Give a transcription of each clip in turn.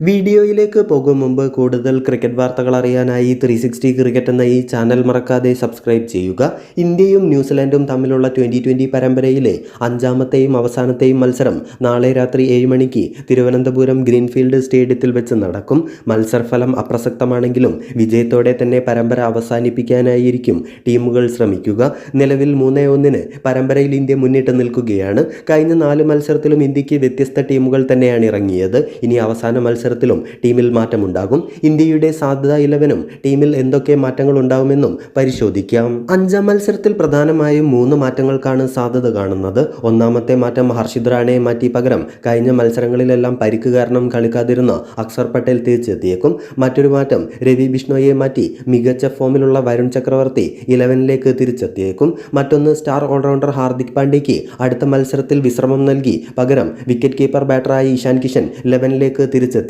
വീഡിയോയിലേക്ക് പോകും മുമ്പ് കൂടുതൽ ക്രിക്കറ്റ് വാർത്തകൾ അറിയാനായി ത്രീ സിക്സ്റ്റി ക്രിക്കറ്റ് എന്ന ഈ ചാനൽ മറക്കാതെ സബ്സ്ക്രൈബ് ചെയ്യുക. ഇന്ത്യയും ന്യൂസിലാൻഡും തമ്മിലുള്ള ട്വന്റി ട്വന്റി പരമ്പരയിലെ അഞ്ചാമത്തെയും അവസാനത്തെയും മത്സരം നാളെ രാത്രി ഏഴ് മണിക്ക് തിരുവനന്തപുരം ഗ്രീൻഫീൽഡ് സ്റ്റേഡിയത്തിൽ വെച്ച് നടക്കും. മത്സരഫലം അപ്രസക്തമാണെങ്കിലും വിജയത്തോടെ തന്നെ പരമ്പര അവസാനിപ്പിക്കാനായിരിക്കും ടീമുകൾ ശ്രമിക്കുക. നിലവിൽ മൂന്നേ ഒന്നിന് പരമ്പരയിൽ ഇന്ത്യ മുന്നിട്ട് നിൽക്കുകയാണ്. കഴിഞ്ഞ നാല് മത്സരത്തിലും ഇന്ത്യയ്ക്ക് വ്യത്യസ്ത ടീമുകൾ തന്നെയാണ് ഇറങ്ങിയത്. ഇനി അവസാന മത്സരത്തിലും ടീമിൽ മാറ്റമുണ്ടാകും. ഇന്ത്യയുടെ സാധ്യത ഇലവനും ടീമിൽ എന്തൊക്കെ മാറ്റങ്ങൾ ഉണ്ടാകുമെന്നും പരിശോധിക്കാം. അഞ്ചാം മത്സരത്തിൽ പ്രധാനമായും മൂന്ന് മാറ്റങ്ങൾക്കാണ് സാധ്യത കാണുന്നത്. ഒന്നാമത്തെ മാറ്റം ഹർഷിത് റാണയെ മാറ്റി പകരം കഴിഞ്ഞ മത്സരങ്ങളിലെല്ലാം പരിക്ക് കാരണം കളിക്കാതിരുന്ന അക്സർ പട്ടേൽ തിരിച്ചെത്തിയേക്കും. മറ്റൊരു മാറ്റം രവി ബിഷ്ണോയെ മാറ്റി മികച്ച ഫോമിലുള്ള വരുൺ ചക്രവർത്തി ഇലവനിലേക്ക് തിരിച്ചെത്തിയേക്കും. മറ്റൊന്ന് സ്റ്റാർ ഓൾറൗണ്ടർ ഹാർദിക് പാണ്ഡ്യയ്ക്ക് അടുത്ത മത്സരത്തിൽ വിശ്രമം നൽകി പകരം വിക്കറ്റ് കീപ്പർ ബാറ്ററായി ഇഷാൻ കിഷൻ ഇലവനിലേക്ക്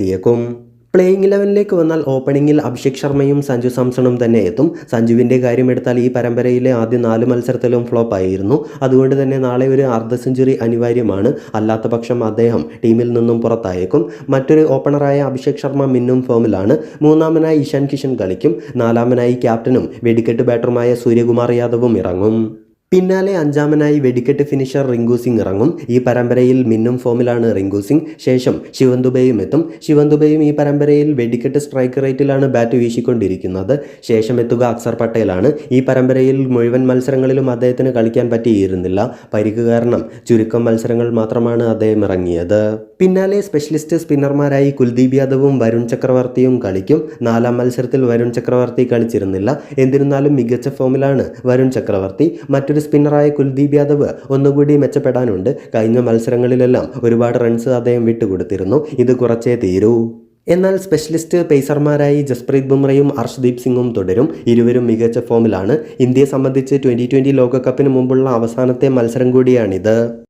തിരിച്ചെത്തിയേക്കും പ്ലേയിങ് ഇലവനിലേക്ക് വന്നാൽ ഓപ്പണിംഗിൽ അഭിഷേക് ശർമ്മയും സഞ്ജു സാംസണും തന്നെ എത്തും. സഞ്ജുവിന്റെ കാര്യമെടുത്താൽ ഈ പരമ്പരയിലെ ആദ്യ നാല് മത്സരത്തിലും ഫ്ലോപ്പ് ആയിരുന്നു. അതുകൊണ്ട് തന്നെ നാളെ ഒരു അർദ്ധ സെഞ്ചുറി അനിവാര്യമാണ്. അല്ലാത്ത പക്ഷം അദ്ദേഹം ടീമിൽ നിന്നും പുറത്തായേക്കും. മറ്റൊരു ഓപ്പണറായ അഭിഷേക് ശർമ്മ മിന്നും ഫോമിലാണ് മൂന്നാമനായി ഇഷാൻ കിഷൻ കളിക്കും. നാലാമനായി ക്യാപ്റ്റനും വെടിക്കെട്ട് ബാറ്ററുമായ സൂര്യകുമാർ യാദവും ഇറങ്ങും. പിന്നാലെ അഞ്ചാമനായി വെടിക്കെട്ട് ഫിനിഷർ റിങ്കു സിംഗ് ഇറങ്ങും. ഈ പരമ്പരയിൽ മിന്നും ഫോമിലാണ് റിങ്കു സിംഗ്. ശേഷം ശിവൻ ദുബൈയും എത്തും. ശിവൻ ദുബൈയും ഈ പരമ്പരയിൽ വെടിക്കെട്ട് സ്ട്രൈക്ക് റേറ്റിലാണ് ബാറ്റ് വീശിക്കൊണ്ടിരിക്കുന്നത്. ശേഷം എത്തുക അക്സർ പട്ടേലാണ്. ഈ പരമ്പരയിൽ മുഴുവൻ മത്സരങ്ങളിലും അദ്ദേഹത്തിന് കളിക്കാൻ പറ്റിയിരുന്നില്ല. പരിക്ക് കാരണം ചുരുക്കം മത്സരങ്ങൾ മാത്രമാണ് അദ്ദേഹം ഇറങ്ങിയത്. പിന്നാലെ സ്പെഷ്യലിസ്റ്റ് സ്പിന്നർമാരായി കുൽദീപ് യാദവും വരുൺ ചക്രവർത്തിയും കളിക്കും. നാലാം മത്സരത്തിൽ വരുൺ ചക്രവർത്തി കളിച്ചിരുന്നില്ല. എന്നിരുന്നാലും മികച്ച ഫോമിലാണ് വരുൺ ചക്രവർത്തി. മറ്റൊരു സ്പിന്നറായ കുൽദീപ് യാദവ് ഒന്നുകൂടി മെച്ചപ്പെടാനുണ്ട്. കഴിഞ്ഞ മത്സരങ്ങളിലെല്ലാം ഒരുപാട് റൺസ് അദ്ദേഹം വിട്ടുകൊടുത്തിരുന്നു. ഇത് കുറച്ചേ തീരൂ. എന്നാൽ സ്പെഷ്യലിസ്റ്റ് പേസർമാരായി ജസ്പ്രീത് ബുംറയും അർഷ്ദീപ് സിംഗും തുടരും. ഇരുവരും മികച്ച ഫോമിലാണ് ഇന്ത്യയെ സംബന്ധിച്ച് ട്വന്റി ട്വന്റി ലോകകപ്പിന് മുമ്പുള്ള അവസാനത്തെ മത്സരം കൂടിയാണിത്.